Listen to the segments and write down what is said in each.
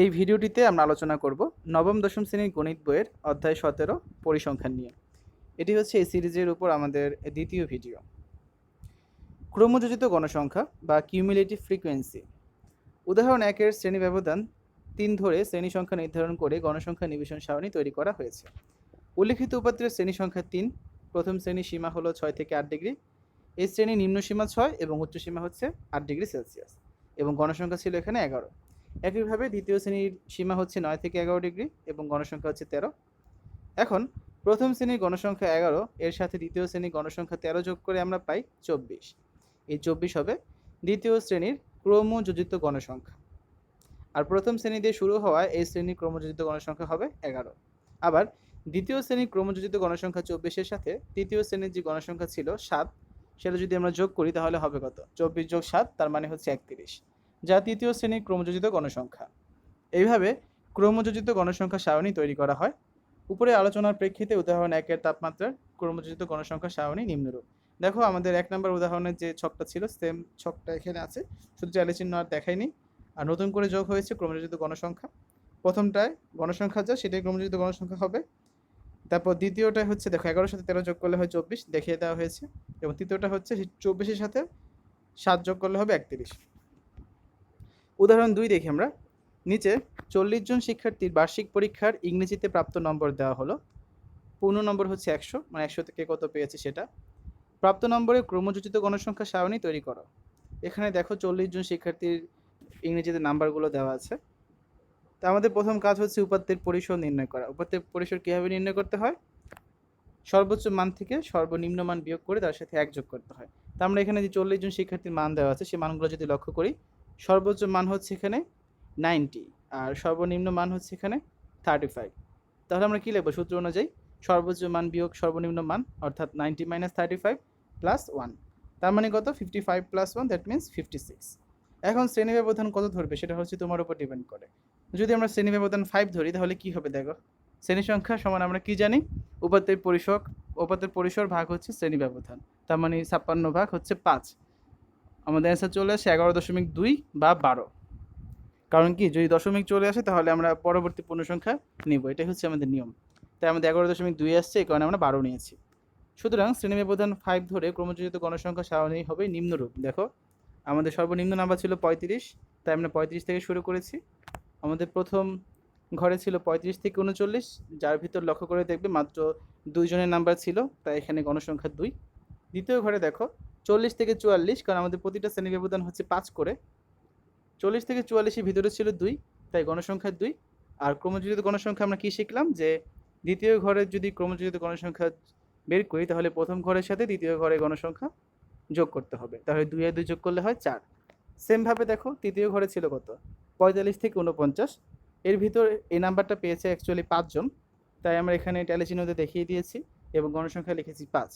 এই ভিডিওটিতে আমরা আলোচনা করব নবম দশম শ্রেণির গণিত বইয়ের অধ্যায় সতেরো পরিসংখ্যান নিয়ে। এটি হচ্ছে এই সিরিজের উপর আমাদের দ্বিতীয় ভিডিও। ক্রমযোজিত গণসংখ্যা বা কিউমুলেটিভ ফ্রিকোয়েন্সি উদাহরণ একের শ্রেণি ব্যবধান তিন ধরে শ্রেণি সংখ্যা নির্ধারণ করে গণসংখ্যা নিবেশন সারণী তৈরি করা হয়েছে। উল্লিখিত উপাত্রের শ্রেণি সংখ্যা তিন, প্রথম শ্রেণির সীমা হলো ছয় থেকে আট ডিগ্রি, এই শ্রেণির নিম্ন সীমা ছয় এবং উচ্চ সীমা হচ্ছে আট ডিগ্রি সেলসিয়াস এবং গণসংখ্যা ছিল এখানে এগারো। একইভাবে দ্বিতীয় শ্রেণির সীমা হচ্ছে নয় থেকে এগারো ডিগ্রি এবং গণসংখ্যা হচ্ছে তেরো। এখন প্রথম শ্রেণির গণসংখ্যা এগারো, এর সাথে দ্বিতীয় শ্রেণির গণসংখ্যা তেরো যোগ করে আমরা পাই চব্বিশ। এই চব্বিশ হবে দ্বিতীয় শ্রেণির ক্রমযোজিত গণসংখ্যা। আর প্রথম শ্রেণি দিয়ে শুরু হওয়া এই শ্রেণির ক্রমযোজিত গণসংখ্যা হবে এগারো। আবার দ্বিতীয় শ্রেণির ক্রমযোজিত গণসংখ্যা চব্বিশের সাথে তৃতীয় শ্রেণির যে গণসংখ্যা ছিল সাত, সেটা যদি আমরা যোগ করি তাহলে হবে কত? চব্বিশ যোগ সাত, তার মানে হচ্ছে একত্রিশ। যা তৃতীয় শ্রেণির ক্রমযোজিত গণসংখ্যা। এইভাবে ক্রমযোজিত গণসংখ্যা সারণী তৈরি করা হয়। উপরে আলোচনার প্রেক্ষিতে উদাহরণ একের তাপমাত্রার ক্রমযোজিত গণসংখ্যা সারণী নিম্নরূপ। দেখো, আমাদের এক নম্বর উদাহরণের যে ছকটা ছিল সেম ছকটা এখানে আছে। শুধু চালে চিহ্ন আর দেখায়নি আর নতুন করে যোগ হয়েছে ক্রমযোজিত গণসংখ্যা। প্রথমটায় গণসংখ্যা যা, সেটাই ক্রমযোজিত গণসংখ্যা হবে। তারপর দ্বিতীয়টা হচ্ছে, দেখো, এগারোর সাথে তেরো যোগ করলে হয় চব্বিশ, দেখিয়ে দেওয়া হয়েছে। এবং তৃতীয়টা হচ্ছে চব্বিশের সাথে সাত যোগ করলে হবে একত্রিশ। উদাহরণ দুই দেখি আমরা। নিচে চল্লিশ জন শিক্ষার্থীর বার্ষিক পরীক্ষার ইংরেজিতে প্রাপ্ত নম্বর দেওয়া হলো। পূর্ণ নম্বর হচ্ছে একশো মানে একশো থেকে কত পেয়েছে সেটা। প্রাপ্ত নম্বরে ক্রমযোজিত গণসংখ্যা সারণী তৈরি করো। এখানে দেখো চল্লিশ জন শিক্ষার্থীর ইংরেজিতে নাম্বারগুলো দেওয়া আছে। তা আমাদের প্রথম কাজ হচ্ছে উপাত্তের পরিসর নির্ণয় করা। উপাত্তের পরিসর কীভাবে নির্ণয় করতে হয়? সর্বোচ্চ মান থেকে সর্বনিম্ন মান বিয়োগ করে তার সাথে এক যোগ করতে হয়। তা আমরা এখানে যে চল্লিশ জন শিক্ষার্থীর মান দেওয়া আছে সেই মানগুলো যদি লক্ষ্য করি সর্বোচ্চ মান হচ্ছে এখানে নাইনটি আর সর্বনিম্ন মান হচ্ছে এখানে থার্টি ফাইভ তাহলে আমরা কী লিখব? সূত্র অনুযায়ী সর্বোচ্চ মান বিয়োগ সর্বনিম্ন মান, অর্থাৎ ninety minus thirty five plus one তার মানে কত? Fifty five plus one that means fifty six এখন শ্রেণি ব্যবধান কত ধরবে? সেটা হচ্ছে তোমার উপর ডিপেন্ড করে। যদি আমরা শ্রেণি ব্যবধান ফাইভ ধরি, তাহলে কি হবে দেখো? শ্রেণি সংখ্যা সমান আমরা কি জানি? উপাত্তের পরিসর উপাত্তের পরিসর ভাগ হচ্ছে শ্রেণি ব্যবধান। তার মানে ছাপ্পান্ন ভাগ হচ্ছে পাঁচ। আমাদের অ্যান্সার চলে আসে এগারো দশমিক দুই বা বারো। কারণ কি, যদি দশমিক চলে আসে তাহলে আমরা পরবর্তী পূর্ণ সংখ্যা নিব। এটাই হচ্ছে আমাদের নিয়ম। তাই আমাদের এগারো দশমিক দুই আসছে, এই কারণে আমরা বারো নিয়েছি। সুতরাং ব্যবধান ফাইভ ধরে ক্রমযোজিত গণসংখ্যা সারণী হবে নিম্নরূপ। দেখো, আমাদের সর্বনিম্ন নাম্বার ছিল পঁয়ত্রিশ, তাই আমরা পঁয়ত্রিশ থেকে শুরু করেছি। আমাদের প্রথম ঘরে ছিল পঁয়ত্রিশ থেকে উনচল্লিশ, যার ভিতর লক্ষ্য করে দেখবে মাত্র দুইজনের নাম্বার ছিল, তাই এখানে গণসংখ্যা দুই। দ্বিতীয় ঘরে দেখো চল্লিশ থেকে চুয়াল্লিশ, কারণ আমাদের প্রতিটা শ্রেণি ব্যবধান হচ্ছে পাঁচ করে। চল্লিশ থেকে চুয়াল্লিশের ভিতরে ছিল দুই, তাই গণসংখ্যা দুই। আর ক্রমযোজিত গণসংখ্যা আমরা কী শিখলাম? যে দ্বিতীয় ঘরের যদি ক্রমযোজিত গণসংখ্যা বের করি, তাহলে প্রথম ঘরের সাথে দ্বিতীয় ঘরের গণসংখ্যা যোগ করতে হবে। তাহলে দুই আর দুই যোগ করলে হয় চার। সেমভাবে দেখো, তৃতীয় ঘরে ছিল কত? পঁয়তাল্লিশ থেকে উনপঞ্চাশ এর ভিতর এই নাম্বারটা পেয়েছে অ্যাকচুয়ালি পাঁচজন। তাই আমরা এখানে ট্যালি চিহ্নতে দেখিয়ে দিয়েছি এবং গণসংখ্যা লিখেছি পাঁচ।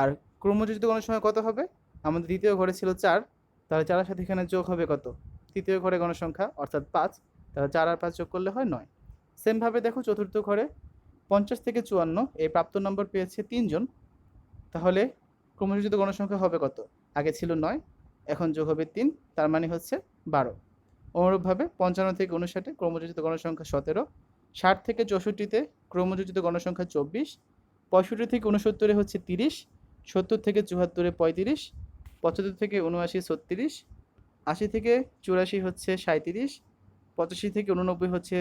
আর ক্রমযোজিত গণসংখ্যা কত হবে? আমাদের দ্বিতীয় ঘরে ছিল চার, তাহলে চারের সাথে এখানে যোগ হবে কত? তৃতীয় ঘরে গণসংখ্যা অর্থাৎ পাঁচ, তাহলে চার আর পাঁচ যোগ করলে হয় নয়। সেমভাবে দেখো চতুর্থ ঘরে পঞ্চাশ থেকে চুয়ান্ন, এই প্রাপ্ত নম্বর পেয়েছে তিনজন। তাহলে ক্রমযোজিত গণসংখ্যা হবে কত? আগে ছিল নয়, এখন যোগ হবে তিন, তার মানে হচ্ছে বারো। অনুরূপভাবে পঞ্চান্ন থেকে উনষাটে ক্রমযোজিত গণসংখ্যা সতেরো, ষাট থেকে চৌষট্টিতে ক্রমযোজিত গণসংখ্যা চব্বিশ, পঁয়ষট্টি থেকে উনসত্তরে হচ্ছে তিরিশ সত্তর থেকে চুয়াত্তরে পঁয়ত্রিশ, পঁচাত্তর থেকে উনআশি ছত্রিশ, আশি থেকে চুরাশি হচ্ছে সাঁত্রিশ পঁচাশি থেকে উননব্বই হচ্ছে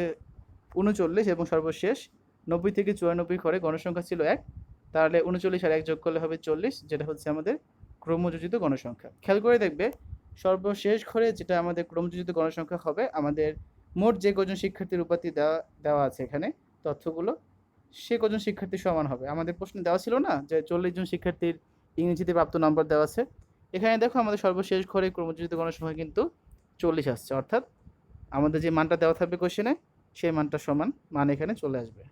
উনচল্লিশ এবং সর্বশেষ নব্বই থেকে চুরানব্বই ঘরে গণসংখ্যা ছিল এক, তাহলে উনচল্লিশ আর এক যোগ করলে হবে চল্লিশ, যেটা হচ্ছে আমাদের ক্রমযোজিত গণসংখ্যা। খেয়াল করে দেখবে, সর্বশেষ ঘরে যেটা আমাদের ক্রমযোজিত গণসংখ্যা হবে, আমাদের মোট যে কজন শিক্ষার্থীর উপাধি দেওয়া দেওয়া আছে এখানে, তথ্যগুলো সে কজন শিক্ষার্থী সমান হবে? আমাদের প্রশ্নে দেওয়া ছিল না যে চল্লিশ জন শিক্ষার্থীর ইংরেজিতে প্রাপ্ত নম্বর দেওয়া আছে। এখানে দেখো আমাদের সর্বশেষ ঘরে ক্রমযোজিত সময় কিন্তু চল্লিশ আসছে। অর্থাৎ আমাদের যে মানটা দেওয়া থাকবে কোশ্চেনে সেই মানটা সমান, মান এখানে চলে আসবে।